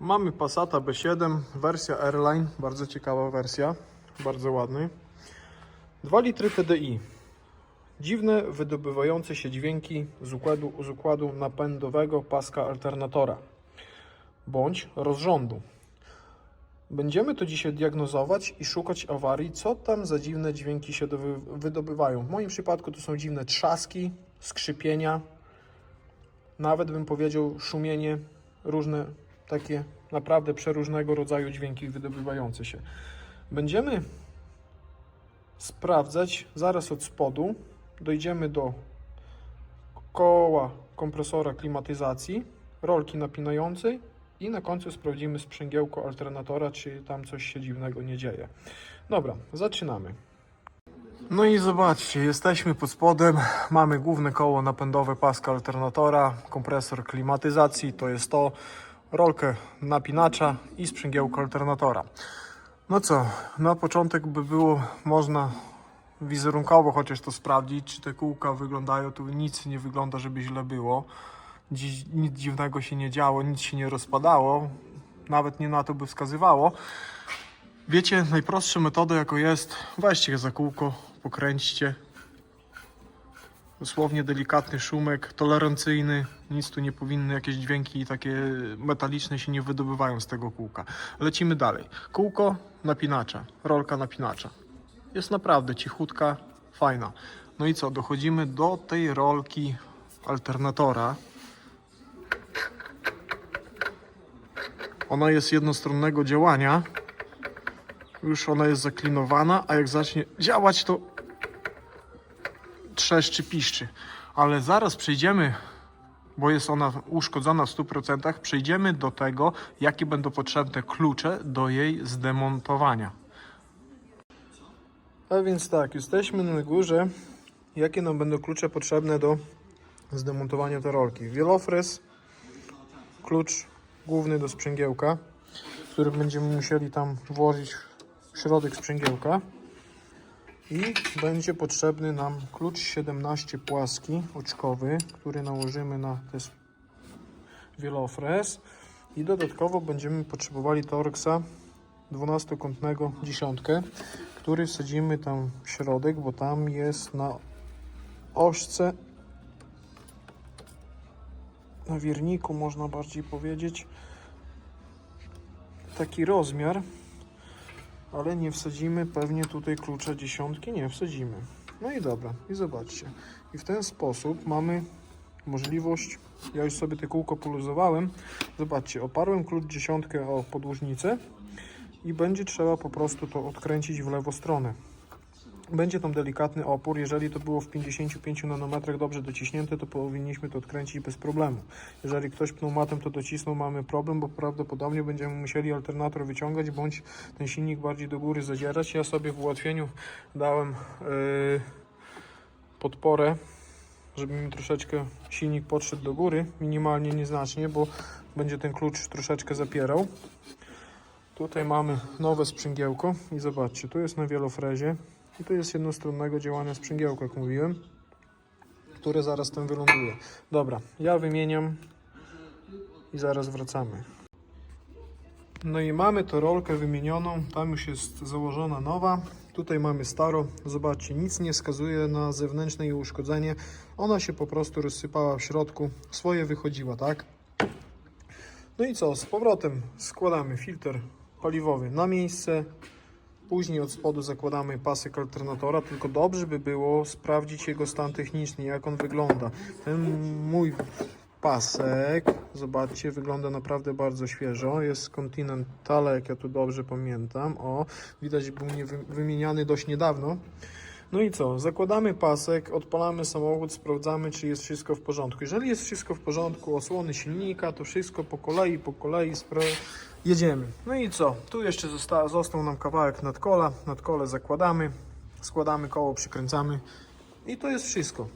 Mamy Passata B7, wersja Airline, bardzo ciekawa wersja, bardzo ładny. 2 litry TDI. Dziwne, wydobywające się dźwięki z układu, z układu napędowego paska alternatora bądź rozrządu. Będziemy to dzisiaj diagnozować i szukać awarii, co tam za dziwne dźwięki się wydobywają. W moim przypadku to są dziwne trzaski, skrzypienia, nawet bym powiedział szumienie, różne takie naprawdę przeróżnego rodzaju dźwięki wydobywające się. Będziemy sprawdzać zaraz od spodu. Dojdziemy do koła kompresora klimatyzacji, rolki napinającej i na końcu sprawdzimy sprzęgiełko alternatora, czy tam coś się dziwnego nie dzieje. Dobra, zaczynamy. No i zobaczcie, jesteśmy pod spodem, mamy główne koło napędowe paska alternatora, kompresor klimatyzacji, to jest to, rolkę napinacza i sprzęgiełko alternatora. No co, na początek by było można wizerunkowo chociaż to sprawdzić, czy te kółka wyglądają, tu nic nie wygląda, żeby źle było. Dziś, nic dziwnego się nie działo, nic się nie rozpadało, nawet nie na to by wskazywało. Wiecie, najprostsza metoda jaką jest, weźcie za kółko, pokręćcie. Dosłownie delikatny szumek, tolerancyjny, nic tu nie powinny, jakieś dźwięki takie metaliczne się nie wydobywają z tego kółka. Lecimy dalej. Kółko napinacza, rolka napinacza. Jest naprawdę cichutka, fajna. No i co, dochodzimy do tej rolki alternatora. Ona jest jednostronnego działania. Już ona jest zaklinowana, a jak zacznie działać, to trzeszczy, piszczy. Ale zaraz przejdziemy, bo jest ona uszkodzona w 100%, przejdziemy do tego, jakie będą potrzebne klucze do jej zdemontowania. A więc tak, jesteśmy na górze. Jakie nam będą klucze potrzebne do zdemontowania tej rolki? Wielofrez, klucz główny do sprzęgiełka, który będziemy musieli tam włożyć w środek sprzęgiełka. I będzie potrzebny nam klucz 17 płaski, oczkowy, który nałożymy na ten wielofrez. I dodatkowo będziemy potrzebowali Torxa 12-kątnego dziesiątkę, który wsadzimy tam w środek, bo tam jest na ośce, na wierniku można bardziej powiedzieć, taki rozmiar, ale nie wsadzimy pewnie tutaj klucza dziesiątki, nie wsadzimy. No i dobra, i zobaczcie. I w ten sposób mamy możliwość, ja już sobie te kółko poluzowałem, zobaczcie, oparłem klucz dziesiątkę o podłużnicę i będzie trzeba po prostu to odkręcić w lewą stronę. Będzie tam delikatny opór, jeżeli to było w 55 nanometrach dobrze dociśnięte, to powinniśmy to odkręcić bez problemu. Jeżeli ktoś pneumatem to docisnął, mamy problem, bo prawdopodobnie będziemy musieli alternator wyciągać, bądź ten silnik bardziej do góry zadzierać. Ja sobie w ułatwieniu dałem yy, podporę, żeby mi troszeczkę silnik podszedł do góry, minimalnie, nieznacznie, bo będzie ten klucz troszeczkę zapierał. Tutaj mamy nowe sprzęgiełko i zobaczcie, tu jest na wielofrezie i tu jest jednostronnego działania sprzęgiełka, jak mówiłem, które zaraz tam wyląduje. Dobra, ja wymieniam i zaraz wracamy. No i mamy tą rolkę wymienioną, tam już jest założona nowa. Tutaj mamy staro, zobaczcie, nic nie wskazuje na zewnętrzne jej uszkodzenie. Ona się po prostu rozsypała w środku, swoje wychodziła, tak? No i co, z powrotem składamy filtr paliwowy na miejsce. Później od spodu zakładamy pasek alternatora, tylko dobrze by było sprawdzić jego stan techniczny, jak on wygląda. Ten mój pasek, zobaczcie, wygląda naprawdę bardzo świeżo. Jest z Continentala, jak ja tu dobrze pamiętam. O, widać, był nie wy- wymieniany dość niedawno. No i co? Zakładamy pasek, odpalamy samochód, sprawdzamy, czy jest wszystko w porządku. Jeżeli jest wszystko w porządku, osłony silnika, to wszystko po kolei, po kolei jedziemy. No i co? Tu jeszcze zosta- został nam kawałek nadkola. Nadkole zakładamy, składamy koło, przykręcamy i to jest wszystko.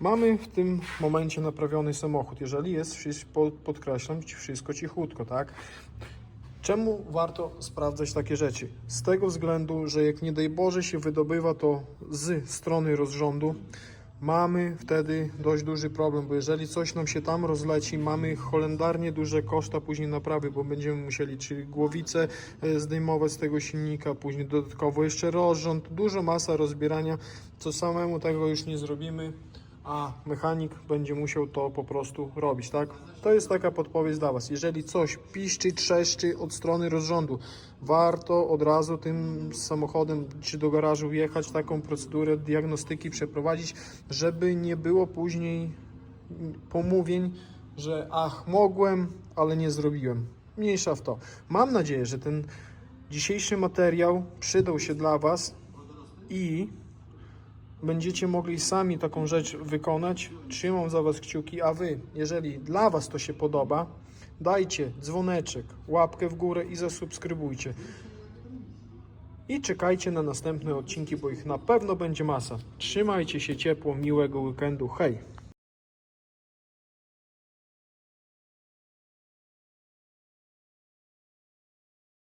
Mamy w tym momencie naprawiony samochód. Jeżeli jest, podkreślam, wszystko cichutko, tak? Czemu warto sprawdzać takie rzeczy? Z tego względu, że jak nie daj Boże się wydobywa to z strony rozrządu, mamy wtedy dość duży problem, bo jeżeli coś nam się tam rozleci, mamy holendarnie duże koszta później naprawy, bo będziemy musieli czy głowicę e, zdejmować z tego silnika, później dodatkowo jeszcze rozrząd, dużo masa rozbierania, co samemu tego już nie zrobimy, a mechanik będzie musiał to po prostu robić, tak? To jest taka podpowiedź dla Was. Jeżeli coś piszczy, trzeszczy od strony rozrządu, warto od razu tym samochodem czy do garażu wjechać, taką procedurę diagnostyki przeprowadzić, żeby nie było później pomówień, że ach, mogłem, ale nie zrobiłem. Mniejsza w to. Mam nadzieję, że ten dzisiejszy materiał przydał się dla Was i będziecie mogli sami taką rzecz wykonać. Trzymam za Was kciuki, a Wy, jeżeli dla Was to się podoba, dajcie dzwoneczek, łapkę w górę i zasubskrybujcie. I czekajcie na następne odcinki, bo ich na pewno będzie masa. Trzymajcie się ciepło, miłego weekendu. Hej!